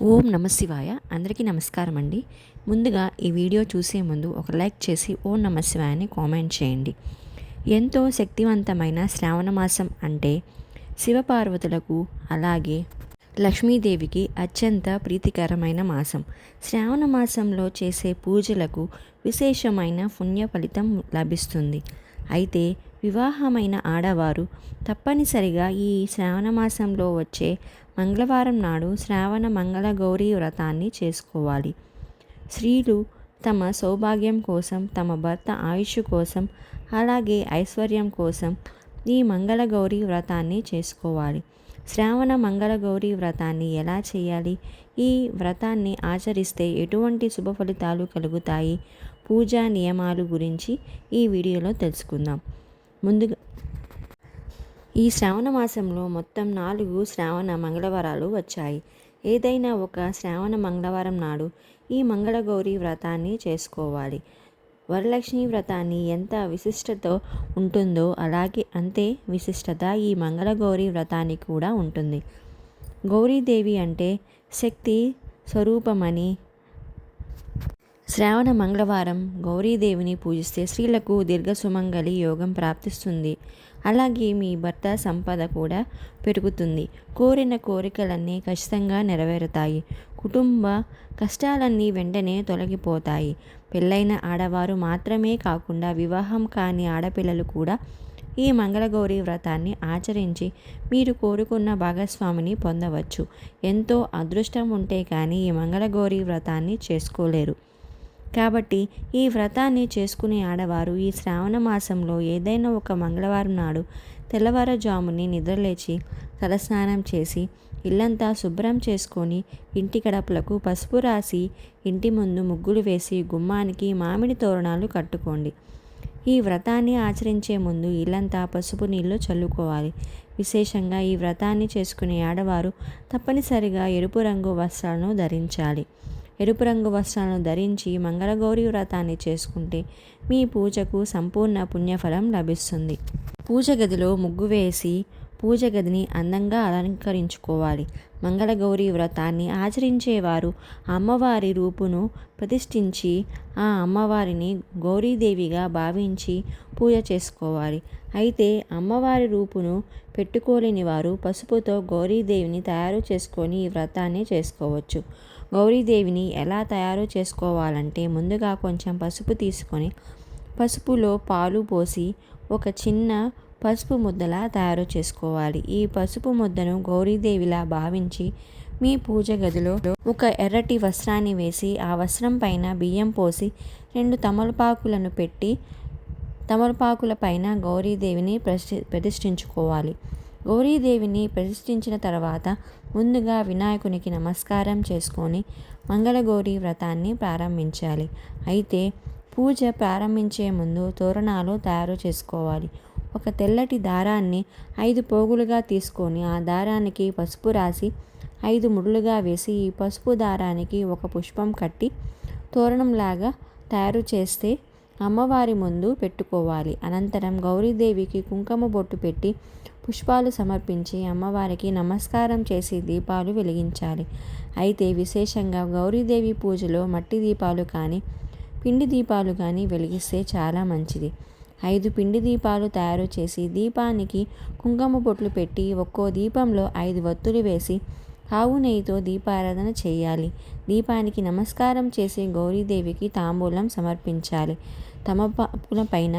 ఓం నమ శివాయ. అందరికీ నమస్కారం అండి ముందుగా ఈ వీడియో చూసే ముందు ఒక లైక్ చేసి ఓం నమ కామెంట్ చేయండి. ఎంతో శక్తివంతమైన శ్రావణ మాసం అంటే శివపార్వతులకు అలాగే లక్ష్మీదేవికి అత్యంత ప్రీతికరమైన మాసం. శ్రావణ మాసంలో చేసే పూజలకు విశేషమైన పుణ్య ఫలితం లభిస్తుంది. అయితే వివాహమైన ఆడవారు తప్పనిసరిగా ఈ శ్రావణ మాసంలో వచ్చే మంగళవారం నాడు శ్రావణ మంగళ గౌరీ వ్రతాన్ని చేసుకోవాలి. స్త్రీలు తమ సౌభాగ్యం కోసం తమ భర్త ఆయుష్ కోసం అలాగే ఐశ్వర్యం కోసం ఈ మంగళ గౌరీ వ్రతాన్ని చేసుకోవాలి. శ్రావణ మంగళ గౌరీ వ్రతాన్ని ఎలా చేయాలి? ఈ వ్రతాన్ని ఆచరిస్తే ఎటువంటి శుభ ఫలితాలు కలుగుతాయి? పూజా నియమాలు గురించి ఈ వీడియోలో తెలుసుకుందాం. ముందుగా ఈ శ్రావణ మాసంలో మొత్తం నాలుగు శ్రావణ మంగళవారాలు వచ్చాయి. ఏదైనా ఒక శ్రావణ మంగళవారం నాడు ఈ మంగళగౌరి వ్రతాన్ని చేసుకోవాలి. వరలక్ష్మి వ్రతాన్ని ఎంత విశిష్టత ఉంటుందో అలాగే అంతే విశిష్టత ఈ మంగళగౌరి వ్రతానికి కూడా ఉంటుంది. గౌరీదేవి అంటే శక్తి స్వరూపమని శ్రావణ మంగళవారం గౌరీదేవిని పూజిస్తే స్త్రీలకు దీర్ఘ సుమంగళి యోగం ప్రాప్తిస్తుంది. అలాగే మీ భర్త సంపద కూడా పెరుగుతుంది. కోరిన కోరికలన్నీ ఖచ్చితంగా నెరవేరుతాయి. కుటుంబ కష్టాలన్నీ వెంటనే తొలగిపోతాయి. పెళ్ళైన ఆడవారు మాత్రమే కాకుండా వివాహం కాని ఆడపిల్లలు కూడా ఈ మంగళగౌరి వ్రతాన్ని ఆచరించి మీరు కోరుకున్న భాగస్వామిని పొందవచ్చు. ఎంతో అదృష్టం ఉంటే కానీ ఈ మంగళగౌరి వ్రతాన్ని చేసుకోలేరు. కాబట్టి ఈ వ్రతాన్ని చేసుకునే ఆడవారు ఈ శ్రావణ మాసంలో ఏదైనా ఒక మంగళవారం నాడు తెల్లవారుజాముని నిద్రలేచి తలస్నానం చేసి ఇల్లంతా శుభ్రం చేసుకొని ఇంటి గడపలకు పసుపు రాసి ఇంటి ముందు ముగ్గులు వేసి గుమ్మానికి మామిడి తోరణాలు కట్టుకోండి. ఈ వ్రతాన్ని ఆచరించే ముందు ఇల్లంతా పసుపు నీళ్ళు చల్లుకోవాలి. విశేషంగా ఈ వ్రతాన్ని చేసుకునే ఆడవారు తప్పనిసరిగా ఎరుపు రంగు వస్త్రాలను ధరించాలి. ఎరుపు రంగు వస్త్రాలను ధరించి మంగళగౌరి వ్రతాన్ని చేసుకుంటే మీ పూజకు సంపూర్ణ పుణ్యఫలం లభిస్తుంది. పూజ గదిలో ముగ్గు వేసి పూజ గదిని అందంగా అలంకరించుకోవాలి. మంగళగౌరి వ్రతాన్ని ఆచరించేవారు అమ్మవారి రూపును ప్రతిష్ఠించి ఆ అమ్మవారిని గౌరీదేవిగా భావించి పూజ చేసుకోవాలి. అయితే అమ్మవారి రూపును పెట్టుకోలేని వారు పసుపుతో గౌరీదేవిని తయారు చేసుకొని ఈ వ్రతాన్ని చేసుకోవచ్చు. గౌరీదేవిని ఎలా తయారు చేసుకోవాలంటే ముందుగా కొంచెం పసుపు తీసుకొని పసుపులో పాలు పోసి ఒక చిన్న పసుపు ముద్దలా తయారు చేసుకోవాలి. ఈ పసుపు ముద్దను గౌరీదేవిలా భావించి మీ పూజ గదిలో ఒక ఎర్రటి వస్త్రాన్ని వేసి ఆ వస్త్రం పైన బియ్యం పోసి రెండు తమలపాకులను పెట్టి తమలపాకుల పైన గౌరీదేవిని ప్రతిష్ఠించుకోవాలి. గౌరీదేవిని ప్రతిష్ఠించిన తర్వాత ముందుగా వినాయకునికి నమస్కారం చేసుకొని మంగళగౌరి వ్రతాన్ని ప్రారంభించాలి. అయితే పూజ ప్రారంభించే ముందు తోరణాలు తయారు చేసుకోవాలి. ఒక తెల్లటి దారాన్ని ఐదు పోగులుగా తీసుకొని ఆ దారానికి పసుపు రాసి ఐదు ముడులుగా వేసి ఈ పసుపు దారానికి ఒక పుష్పం కట్టి తోరణంలాగా తయారు చేస్తే అమ్మవారి ముందు పెట్టుకోవాలి. అనంతరం గౌరీదేవికి కుంకుమ బొట్టు పెట్టి పుష్పాలు సమర్పించి అమ్మవారికి నమస్కారం చేసి దీపాలు వెలిగించాలి. అయితే విశేషంగా గౌరీదేవి పూజలో మట్టి దీపాలు కానీ పిండి దీపాలు కానీ వెలిగిస్తే చాలా మంచిది. ఐదు పిండి దీపాలు తయారు చేసి దీపానికి కుంకుమ బొట్లు పెట్టి ఒక్కో దీపంలో ఐదు వత్తులు వేసి ఆవు నెయ్యితో దీపారాధన చేయాలి. దీపానికి నమస్కారం చేసి గౌరీదేవికి తాంబూలం సమర్పించాలి. తమపాకుల పైన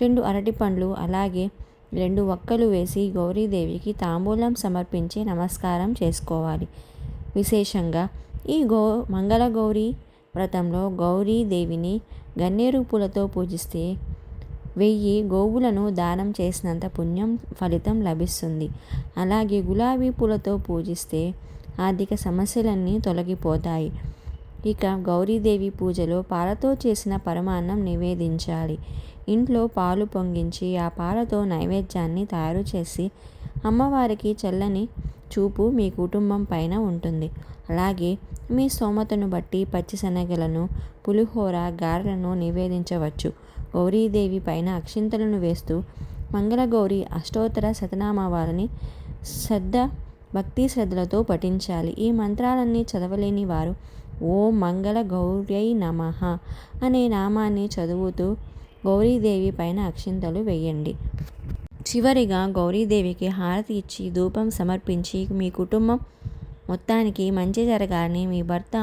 రెండు అరటిపండ్లు అలాగే రెండు వక్కలు వేసి గౌరీదేవికి తాంబూలం సమర్పించి నమస్కారం చేసుకోవాలి. విశేషంగా ఈ గో మంగళగౌరీ వ్రతంలో గౌరీదేవిని గన్నేరు పూలతో పూజిస్తే వెయ్యి గోవులను దానం చేసినంత పుణ్యం ఫలితం లభిస్తుంది. అలాగే గులాబీ పూలతో పూజిస్తే ఆర్థిక సమస్యలన్నీ తొలగిపోతాయి. ఇక గౌరీదేవి పూజలో పాలతో చేసిన పరమాన్నం నివేదించాలి. ఇంట్లో పాలు పొంగించి ఆ పాలతో నైవేద్యాన్ని తయారు చేసి అమ్మవారికి చల్లని చూపు మీ కుటుంబం పైన ఉంటుంది. అలాగే మీ స్తోమతను బట్టి పచ్చిశనగలను పులిహోర గారెలను నివేదించవచ్చు. గౌరీదేవి పైన అక్షింతలను వేస్తూ మంగళగౌరి అష్టోత్తర శతనామావారిని శ్రద్ధ భక్తి శ్రద్ధలతో పఠించాలి. ఈ మంత్రాలన్నీ చదవలేని వారు ఓ మంగళ గౌర్యై నమ అనే నామాన్ని చదువుతూ గౌరీదేవి పైన అక్షింతలు వేయండి. చివరిగా గౌరీదేవికి హారతి ఇచ్చి ధూపం సమర్పించి మీ కుటుంబం మొత్తానికి మంచి జరగాలని మీ భర్త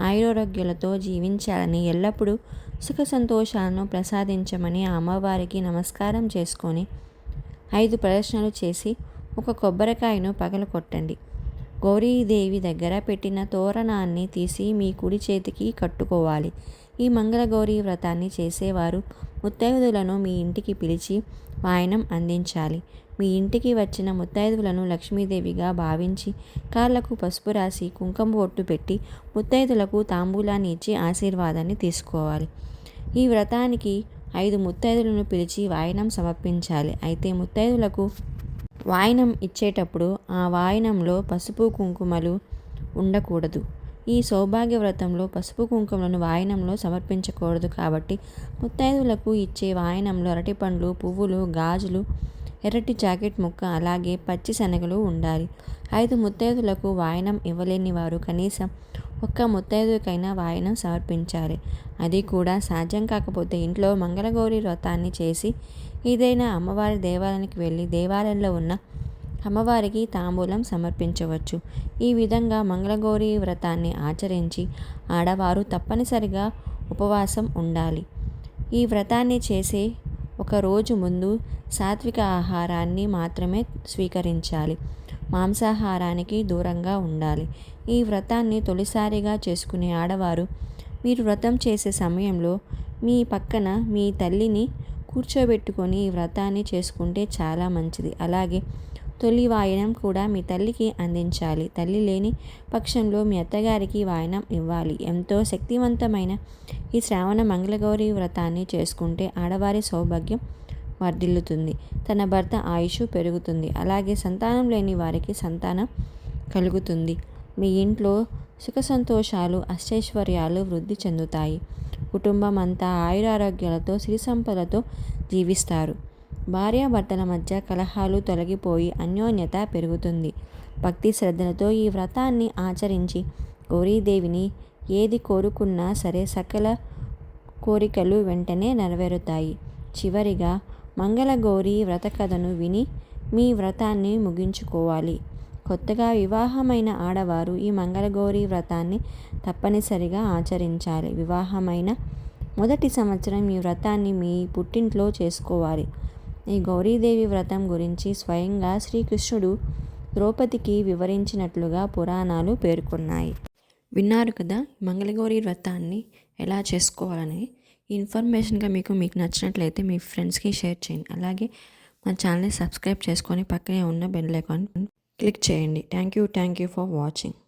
ఆయురారోగ్యాలతో జీవించాలని ఎల్లప్పుడూ సుఖ సంతోషాలను ప్రసాదించమని అమ్మవారికి నమస్కారం చేసుకొని ఐదు ప్రదర్శనలు చేసి ఒక కొబ్బరికాయను పగలకొట్టండి గౌరీదేవి దగ్గర పెట్టిన తోరణాన్ని తీసి మీ కుడి చేతికి కట్టుకోవాలి. ఈ మంగళగౌరీ వ్రతాన్ని చేసేవారు ముత్తైదులను మీ ఇంటికి పిలిచి వాయనం అందించాలి. మీ ఇంటికి వచ్చిన ముత్తైదువులను లక్ష్మీదేవిగా భావించి కాళ్ళకు పసుపు రాసి కుంకుమ బొట్టు పెట్టి ముత్తైదులకు తాంబూలాన్ని ఇచ్చి ఆశీర్వాదాన్ని తీసుకోవాలి. ఈ వ్రతానికి ఐదు ముత్తైదులను పిలిచి వాయనం సమర్పించాలి. అయితే ముత్తైదులకు వాయనం ఇచ్చేటప్పుడు ఆ వాయనంలో పసుపు కుంకుమలు ఉండకూడదు. ఈ సౌభాగ్య వ్రతంలో పసుపు కుంకుమలను వాయనంలో సమర్పించకూడదు కాబట్టి ముత్తైదువులకు ఇచ్చే వాయనంలో అరటిపండ్లు పువ్వులు గాజులు ఎర్రటి జాకెట్ ముక్క అలాగే పచ్చి శనగలు ఉండాలి. ఐదు ముత్తైదులకు వాయనం ఇవ్వలేని వారు కనీసం ఒక్క ముత్తైదుకైనా వాయనం సమర్పించాలి. అది కూడా సాధ్యం కాకపోతే ఇంట్లో మంగళగౌరి వ్రతాన్ని చేసి ఏదైనా అమ్మవారి దేవాలయానికి వెళ్ళి దేవాలయంలో ఉన్న అమ్మవారికి తాంబూలం సమర్పించవచ్చు. ఈ విధంగా మంగళగౌరి వ్రతాన్ని ఆచరించి ఆడవారు తప్పనిసరిగా ఉపవాసం ఉండాలి. ఈ వ్రతాన్ని చేసే ఒక రోజు ముందు సాత్విక ఆహారాన్ని మాత్రమే స్వీకరించాలి. మాంసాహారానికి దూరంగా ఉండాలి. ఈ వ్రతాన్ని తొలిసారిగా చేసుకునే ఆడవారు మీరు వ్రతం చేసే సమయంలో మీ పక్కన మీ తల్లిని కూర్చోబెట్టుకొని ఈ వ్రతాన్ని చేసుకుంటే చాలా మంచిది. అలాగే తొలి వాయనం కూడా మీ తల్లికి అందించాలి. తల్లి లేని పక్షంలో మీ అత్తగారికి వాయనం ఇవ్వాలి. ఎంతో శక్తివంతమైన ఈ శ్రావణ మంగళగౌరి వ్రతాన్ని చేసుకుంటే ఆడవారి సౌభాగ్యం వర్ధిల్లుతుంది తన భర్త ఆయుష్ పెరుగుతుంది. అలాగే సంతానం లేని వారికి సంతానం కలుగుతుంది. మీ ఇంట్లో సుఖ సంతోషాలు అష్టైశ్వర్యాలు వృద్ధి చెందుతాయి. కుటుంబం అంతా ఆయురారోగ్యాలతో సిరి సంపదలతో జీవిస్తారు. భార్యాభర్తల మధ్య కలహాలు తొలగిపోయి అన్యోన్యత పెరుగుతుంది. భక్తి శ్రద్ధలతో ఈ వ్రతాన్ని ఆచరించి గౌరీదేవిని ఏది కోరుకున్నా సరే సకల కోరికలు వెంటనే నెరవేరుతాయి. చివరిగా మంగళగౌరి వ్రత కథను విని మీ వ్రతాన్ని ముగించుకోవాలి. కొత్తగా వివాహమైన ఆడవారు ఈ మంగళగౌరి వ్రతాన్ని తప్పనిసరిగా ఆచరించాలి. వివాహమైన మొదటి సంవత్సరం ఈ వ్రతాన్ని మీ పుట్టింట్లో చేసుకోవాలి. ఈ గౌరీదేవి వ్రతం గురించి స్వయంగా శ్రీకృష్ణుడు ద్రౌపదికి వివరించినట్లుగా పురాణాలు పేర్కొన్నాయి. విన్నారు కదా మంగళగౌరి వ్రతాన్ని ఎలా చేసుకోవాలని? ఇన్ఫర్మేషన్గా మీకు మీకు నచ్చినట్లయితే మీ ఫ్రెండ్స్కి షేర్ చేయండి. అలాగే మా ఛానల్ని సబ్స్క్రైబ్ చేసుకొని పక్కనే ఉన్న బెల్ ఐకాన్ క్లిక్ చేయండి. Thank you thank you for watching.